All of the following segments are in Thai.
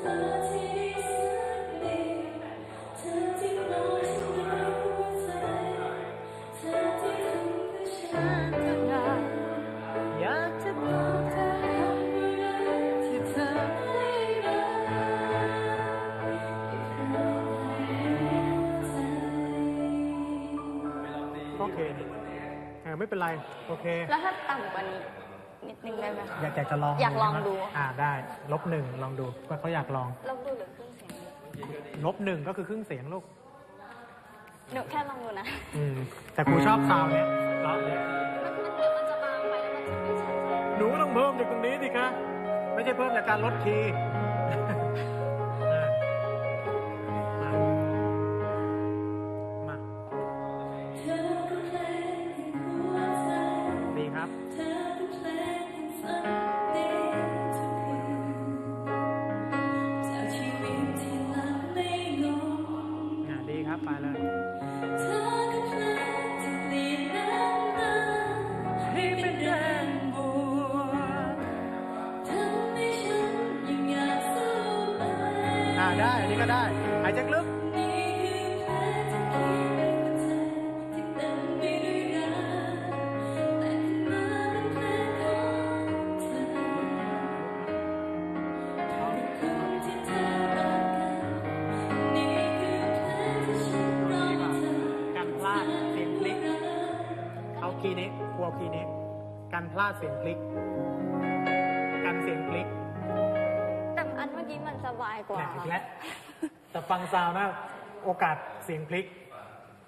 โอเค ไม่เป็นไร โอเค แล้วถ้าต่ำกว่านี้ นิดนึงได้ไหมคะ อยากอยากจะลองอยากลองใช่ไหมดูอ่าได้ลบหนึ่งลองดูว่าเขาอยากลอง ลองดูหรือครึ่งเสียงลบหนึ่งก็คือครึ่งเสียงลูกหนูแค่ลองดูนะ อืมแต่ครูชอบซาวน์เนี้ยแล้วมันมันเดี๋ยวมันจะบางไปแล้วมันจะไม่ชัดเจนหนูก็ต้องเพิ่มจากตรงนี้สิคะไม่ใช่เพิ่มจากการลดคีย์อะมามาดีครับอ่ ได้ อันนี้ก็ได้ หายใจลึกคีย์นี้กลัวคีย์นี้การพลาดเสียงคลิก การเสียงคลิก อันเมื่อกี้มันสบายกว่าแหละอีกแล้วแต่ฟังซาวน์นะโอกาสเสียงคลิก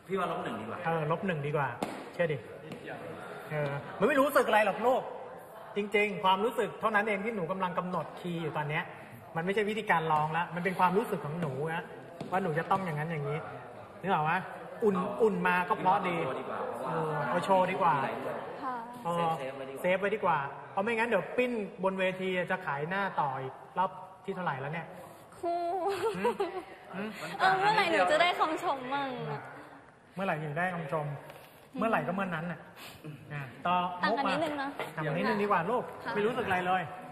พี่ว่าลบหนึ่งดีกว่า เออลบหนึ่งดีกว่า เชื่อดิเออมันไม่รู้สึกอะไรหรอกลูกจริง ๆ ความรู้สึกเท่านั้นเองที่หนูกำลังกำหนดคีย์อยู่ตอนเนี้ย มันไม่ใช่วิธีการร้องแล้วมันเป็นความรู้สึกของหนูนะว่าหนูจะต้องอย่างนั้นอย่างนี้นึกออกไหมอุ่นอุ่นมาก็เพราะดีโชว์ดีกว่าเพราะว่าเออเอาโชว์ดีกว่าไหลด้วยค่ะเออเซฟไว้ดีกว่าเซฟไว้ดีกว่าเพราะไม่งั้นเดี๋ยวปิ้นบนเวทีจะขายหน้าต่ออีกรอบ ที่เท่าไหร่แล้วเนี่ย ครูอืมอืมเออเมื่อไหร่หนูจะได้คำชมมั่งอะ เมื่อไหร่ถึงได้คำชม เมื่อไหร่ก็เมื่อนั้นน่ะอะต่อต่างมุกกันมานิดนึงเนาะต่างกันนิดนึงดีกว่าลูก ค่ะ ไม่รู้สึกอะไรเลยค